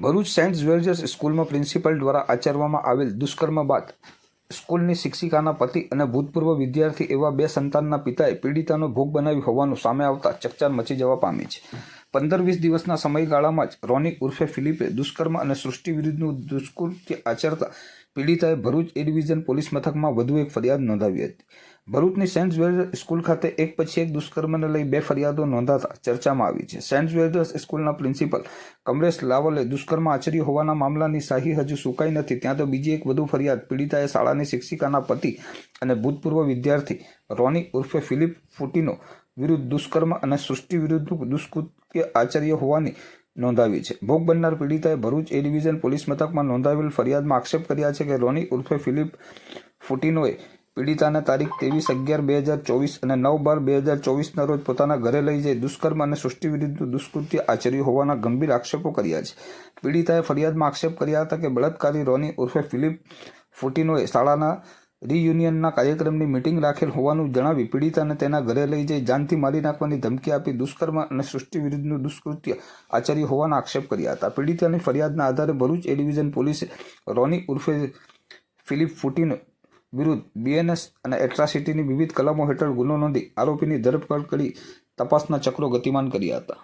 Bharuch Saint ઝવેરિયર્સ સ્કૂલમાં principal દ્વારા આચરવામાં આવેલ દુષ્કર્મ બાદ સ્કૂલની શિક્ષિકાના પતિ અને ભૂતપૂર્વ વિદ્યાર્થી એવા બે સંતાનના પિતાએ પીડિતાનો ભોગ બનાવ્યો હોવાનું સામે આવતા ચકચાર મચી જવા પામી છે. પંદર વીસ દિવસના સમયગાળામાં જ રોનિક ઉર્ફે ફિલિપે દુષ્કર્મ અને સૃષ્ટિ વિરુદ્ધનું દુષ્કૃત્ય આચરતા પીડિતાએ ભરૂચ એ ડિવિઝન પોલીસ મથકમાં વધુ એક ફરિયાદ નોંધાવી હતી. ભરૂચની સેન્ટ ઝવેરિયર્સ સ્કૂલ ખાતે એક પછી એક દુષ્કર્મને લઈ બે ફરિયાદો નોંધાતા ચર્ચામાં આવી છે. સેન્ટ ઝવેરિયર્સ સ્કૂલના પ્રિન્સિપલ કમરેશ લાવલે દુષ્કર્મ આચર્યું હોવાના મામલાની શાહી હજુ સુકાઈ નથી. ત્યાં તો બીજી એક વધુ ફરિયાદ પીડિતાએ શાળાની શિક્ષિકાના પતિ અને ભૂતપૂર્વ વિદ્યાર્થી રોની ઉર્ફે ફિલિપ ફુટીનો વિરુદ્ધ દુષ્કર્મ અને સૃષ્ટિ વિરુદ્ધનું દુષ્કૃત્ય આચાર્ય હોવાની નોંધાવી છે. ભોગ બનનાર પીડિતાએ ભરૂચ એ ડિવિઝન પોલીસ મથકમાં નોંધાવેલ ફરિયાદમાં આક્ષેપ કર્યા છે કે રોની ઉર્ફે ફિલિપ ફુટિનોએ પીડિતાને તારીખ ત્રેવીસ અગિયાર બે હજાર ચોવીસ અને નવ બાર બે હજાર ચોવીસના રોજ પોતાના ઘરે લઈ જઈ દુષ્કર્મ અને સૃષ્ટિ વિરુદ્ધનું દુષ્કૃત્ય આચર્યું હોવાના ગંભીર આક્ષેપો કર્યા છે. પીડિતાએ ફરિયાદમાં આક્ષેપ કર્યા હતા કે બળાત્કારી રોની ઉર્ફે ફિલિપ ફુટિનોએ શાળાના રિયુનિયનના કાર્યક્રમની મિટિંગ રાખેલ હોવાનું જણાવી પીડિતાને તેના ઘરે લઈ જઈ જાનથી મારી નાખવાની ધમકી આપી દુષ્કર્મ અને સૃષ્ટિ વિરુદ્ધનું દુષ્કૃત્ય આચર્યું હોવાના આક્ષેપ કર્યા હતા. પીડિતાની ફરિયાદના આધારે ભરૂચ એ ડિવિઝન પોલીસે રોની ઉર્ફે ફિલિપ ફૂટીન વિરુદ્ધ બીએનએસ અને એટ્રાસિટીની વિવિધ કલમો હેઠળ ગુનો નોંધી આરોપીની ધરપકડ કરી તપાસના ચક્રો ગતિમાન કર્યા હતા.